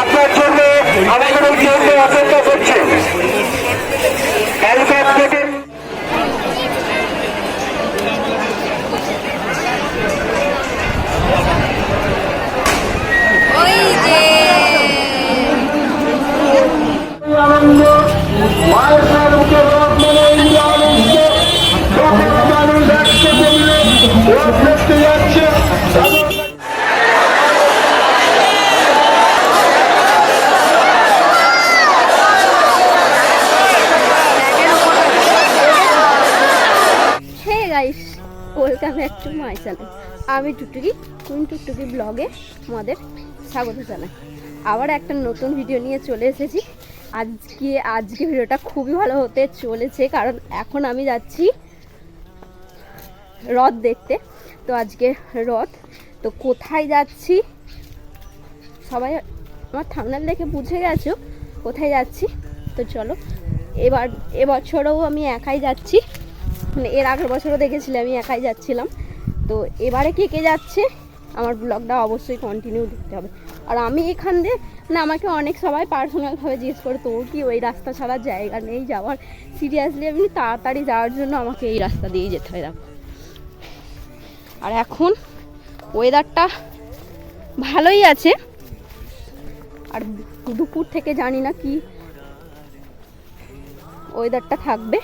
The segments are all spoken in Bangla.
আপনার জন্য আমাদের জন্য অপেক্ষা করছে। আনন্দ মুখে চ্যানেল আমি টুকটুকি কুইন টুকটুকি ব্লগে আমাদের স্বাগত জানাই। আবার একটা নতুন ভিডিও নিয়ে চলে এসেছি। আজকে আজকে ভিডিওটা খুবই ভালো হতে চলেছে, কারণ এখন আমি যাচ্ছি রথ দেখতে। তো আজকে রথ, তো কোথায় যাচ্ছি? সবাই আমার থামনাল দেখে বুঝে গেছো কোথায় যাচ্ছি? তো চলো, এবার, এবছরও আমি একাই যাচ্ছি। মানে এর আগের বছরও দেখেছিলাম আমি একাই যাচ্ছিলাম। তো এবারে কে কে যাচ্ছে, আমার ব্লগটা অবশ্যই কন্টিনিউ দেখতে হবে। আর আমি এখান দিয়ে, না, আমাকে অনেক সবাই পার্সোনালভাবে জিজ্ঞেস করে, তোর কি ওই রাস্তা ছাড়া জায়গা নেই যাওয়ার? সিরিয়াসলি এমনি তাড়াতাড়ি যাওয়ার জন্য আমাকে এই রাস্তা দিয়েই যেতে হয়, দেখো। আর এখন ওয়েদারটা ভালোই আছে। আর দুপুর থেকে জানি না কি ওয়েদারটা থাকবে,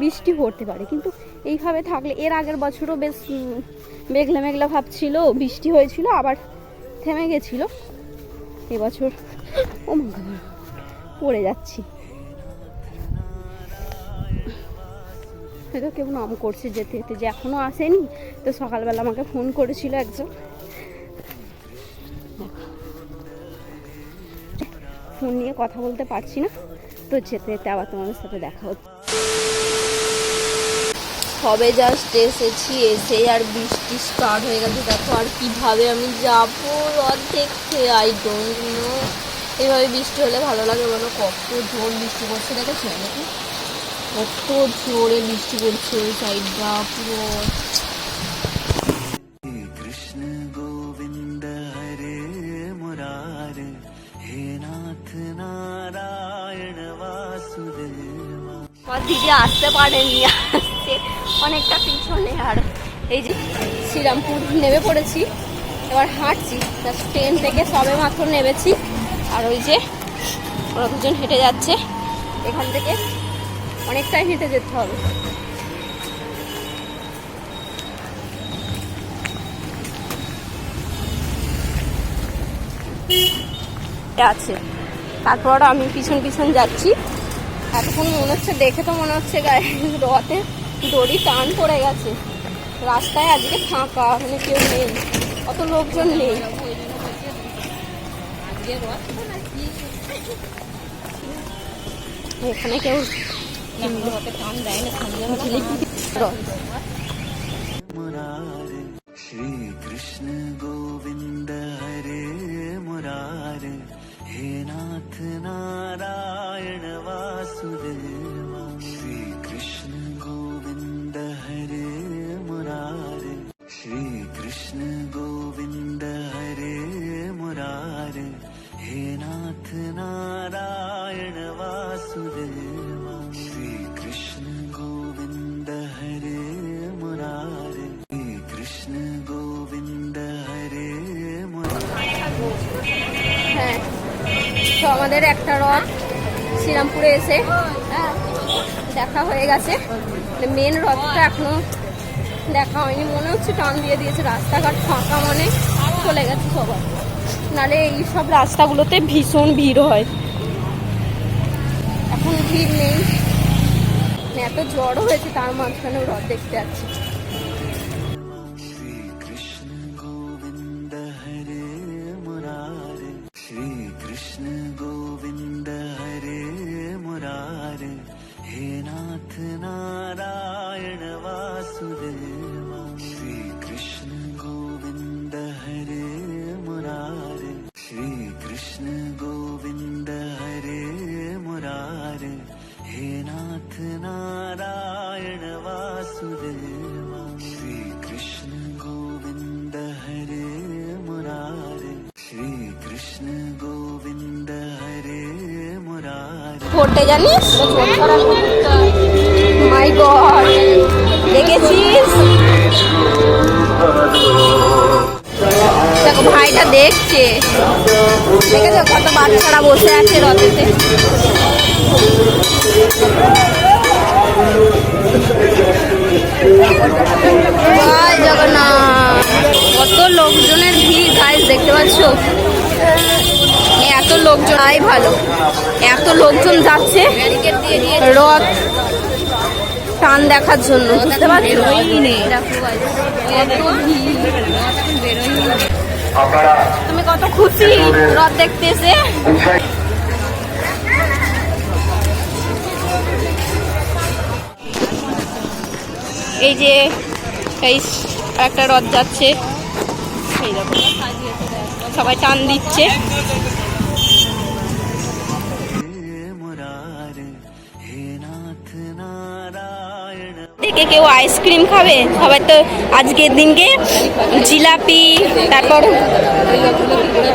বৃষ্টি পড়তে পারে। কিন্তু এইভাবে থাকলে, এর আগের বছরও বেশ মেঘলা মেঘলা ভাব ছিল, বৃষ্টি হয়েছিল, আবার থেমে গেছিল। এবছর, ও পড়ে যাচ্ছি। হয়তো কেউ নাম করছে যেতে যেতে যে এখনও আসেনি, তো সকালবেলা আমাকে ফোন করেছিল একজন। ফোন নিয়ে কথা বলতে পারছি না, তো যেতে যেতে আবার তোমাদের সাথে দেখা হচ্ছে। সবে জাস্ট এসেছি এসে আর বৃষ্টি স্টার্ট হয়ে গেছে। দেখো আর কীভাবে আমি যাব? অর্ধেকতে আই ডোন্ট নো এভাবে বৃষ্টি হলে ভালো লাগে বলো কত জোর বৃষ্টি পড়ছে দেখেছি? নাকি কত জোরে বৃষ্টি পড়ছে ওই সাইডটা পুরো। দিদি আসতে পারেনি। অনেকটা পিছনে আর এই যে শ্রীরামপুর নেমে পড়েছি। এবার হাঁটছি ট্রেন থেকে সবে মাত্র নেমেছি। আর ওই যে ওরা দুজন হেঁটে যাচ্ছে, এখান থেকে অনেকটাই হেঁটে যেতে হবে। আছে। তারপর আমি পিছন পিছন যাচ্ছি। এতক্ষণ মনে হচ্ছে দেখে তো মনে হচ্ছে গায়ে রথে দড়ি টান পড়ে গেছে রাস্তায় আজকে ফাঁকা মানে কেউ নেই অত লোকজন নেই এখানে কেউ টান দেয় না রথ मुरारे श्री कृष्ण गोविन्द हरे मुरारे हे नाथ नारायण वासुदेवा नारायण वासुदेवा श्री कृष्ण गोविन्द हरे मुरारे श्री कृष्ण गोविन्द हरे मुरारे হ্যাঁ তো আমাদের একটা রথ শ্রীরামপুরে এসে হ্যাঁ দেখা হয়ে গেছে মেন রথটা এখনো দেখা হয়নি মনে হচ্ছে টান দিয়ে দিয়েছে রাস্তাঘাট ফাঁকা মনে চলে গেছে সবার নালে এই সব রাস্তাগুলোতে ভীষণ ভিড় হয়। এখন ভিড় নেই। মানে এত জ্বরও হয়েছে, তার মাঝখানেও রথ দেখতে যাচ্ছি। वासुदेव श्रीकृष्ण गोविन्द हरे मुरारे श्रीकृष्ण गोविन्द हरे জানিস? মাই গড দেখেছিস? দেখো, ভাইটা দেখছে। দেখেছ কত বাচ্চারা বসে আছে রথেতে? জগন্নাথ কত লোকজনের ভিড় গাইজ দেখতে পাচ্ছ? এত লোকজন আই ভালো। এত লোকজন যাচ্ছে রথ টান দেখার জন্য বুঝতে পারছ? তুমি কত খুশি? রথ দেখতে এই যে, এই একটা রথ যাচ্ছে। সেই রকম সবাই টান দিচ্ছে। থেকে কেউ আইসক্রিম খাবে? সবাই তো আজকের দিনকে জিলাপি, তারপর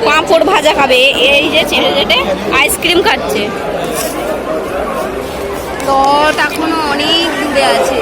পাঁপড় ভাজা খাবে। এই যে ছেলে যেটে আইসক্রিম খাচ্ছে। তো এখনও অনেক দূরে আছে।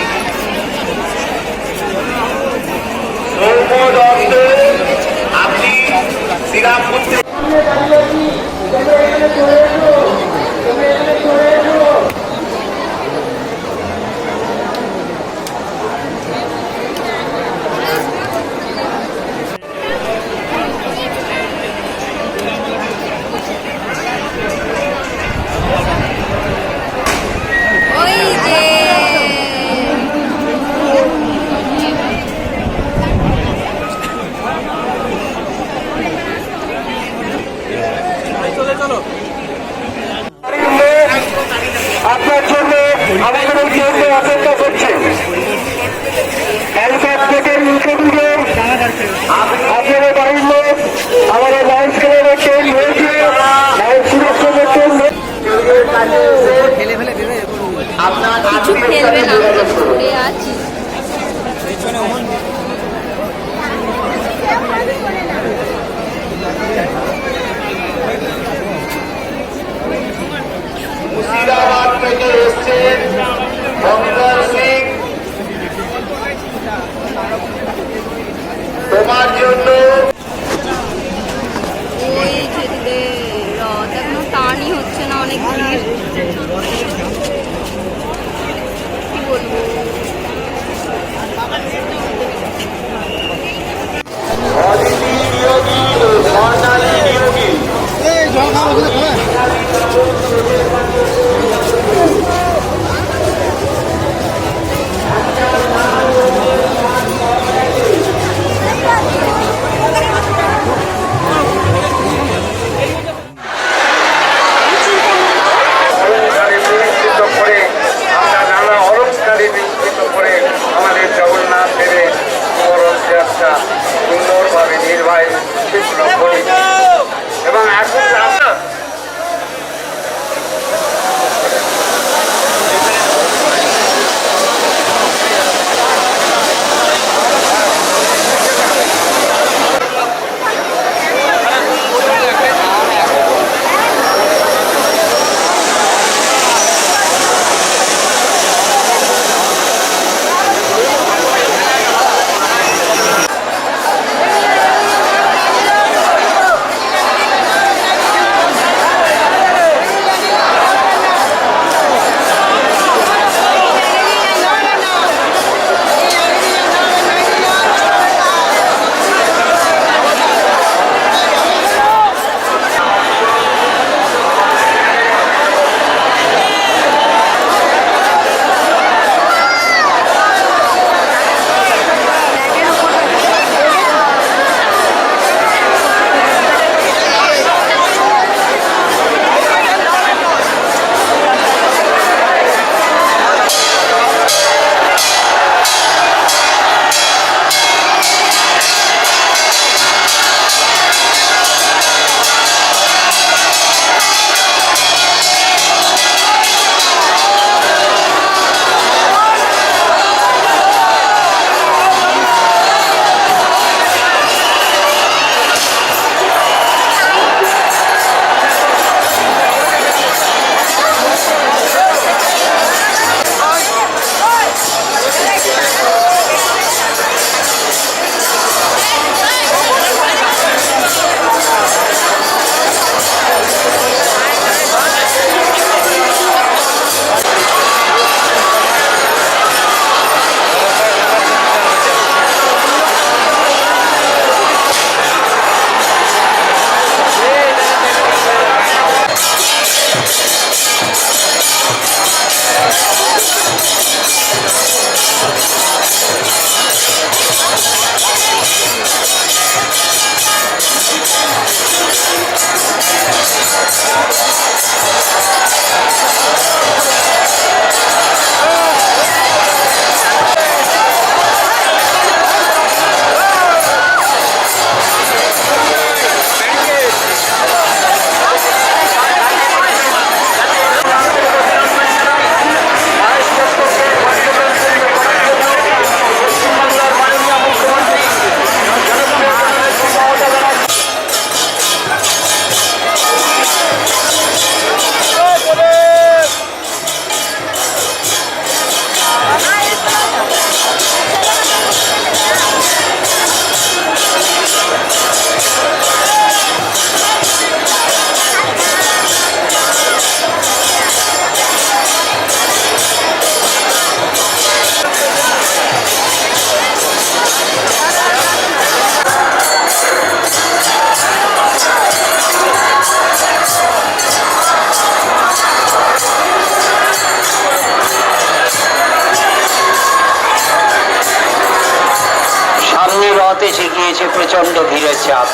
এসে গিয়েছে প্রচণ্ড ভিড়ের চাপ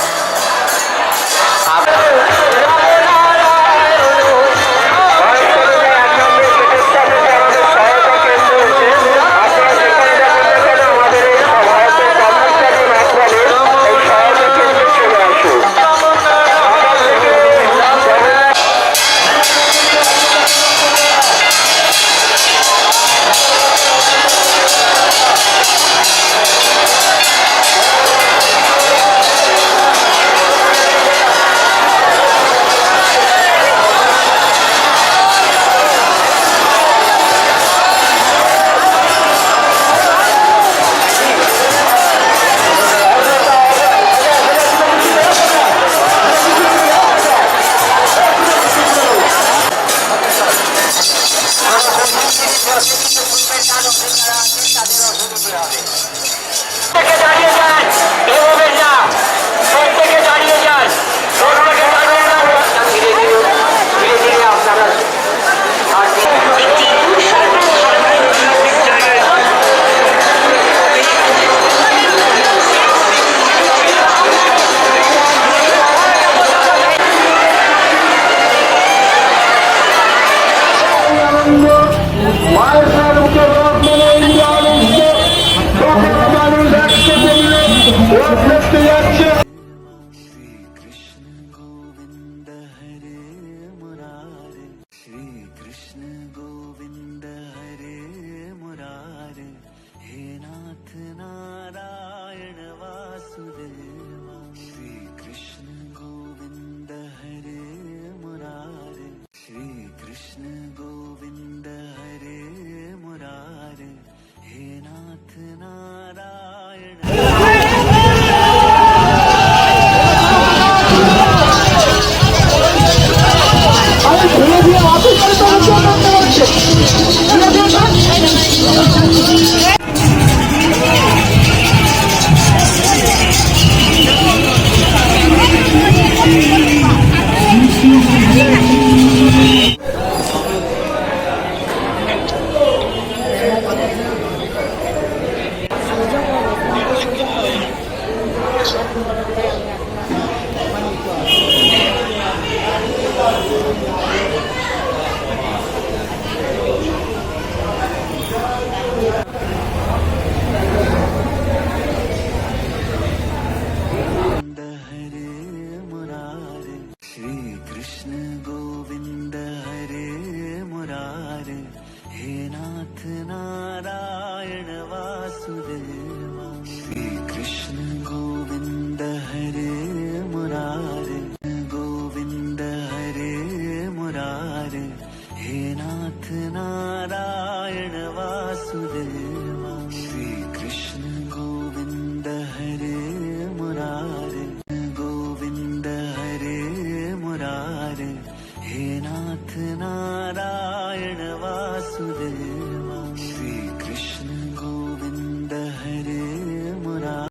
রথ দেখতে